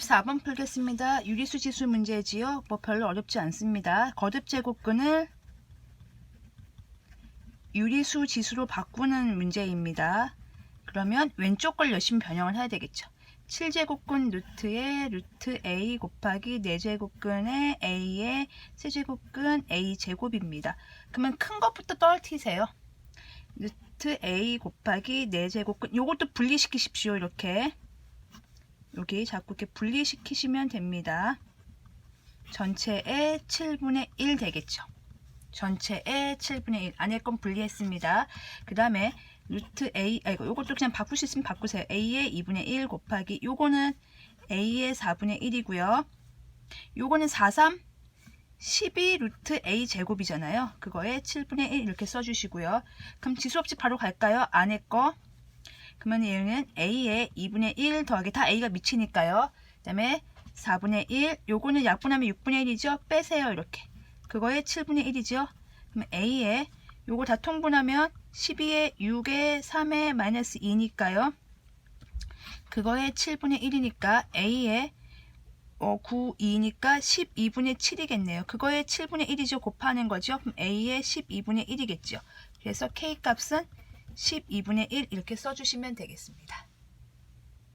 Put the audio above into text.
14번 풀겠습니다. 유리수 지수 문제지요. 뭐 별로 어렵지 않습니다. 거듭 제곱근을 유리수 지수로 바꾸는 문제입니다. 그러면 왼쪽 걸 열심히 변형을 해야 되겠죠. 7제곱근 루트에 루트 a 곱하기 4제곱근의 a의 세제곱근 a 제곱입니다. 그러면 큰 것부터 떨어뜨리세요. 루트 a 곱하기 4제곱근 요것도 분리시키십시오. 이렇게 여기 자꾸 이렇게 분리시키시면 됩니다. 전체의 7분의 1 되겠죠. 전체의 7분의 1 안에 건 분리했습니다. 그 다음에 루트 a 아 이거 요것도 그냥 있으면 바꾸세요. a의 2분의 1 곱하기 요거는 a의 4분의 1이고요. 요거는 4, 3 12 루트 a 제곱이잖아요. 그거에 7분의 1 이렇게 써주시고요. 그럼 지수 없이 바로 갈까요? 안에 거 그러면 얘는 a의 2분의 1 더하기 다 a가 미치니까요. 그 다음에 4분의 1 요거는 약분하면 6분의 1이죠. 빼세요 이렇게. 그거에 7분의 1이죠. 그럼 a의 요거 다 통분하면 12에 6에 3에 마이너스 2니까요. 그거에 7분의 1이니까 a의 어, 9, 2니까 12분의 7이겠네요. 그거에 7분의 1이죠. 곱하는 거죠. 그럼 a의 12분의 1이겠죠. 그래서 k 값은 12분의 1 이렇게 써주시면 되겠습니다.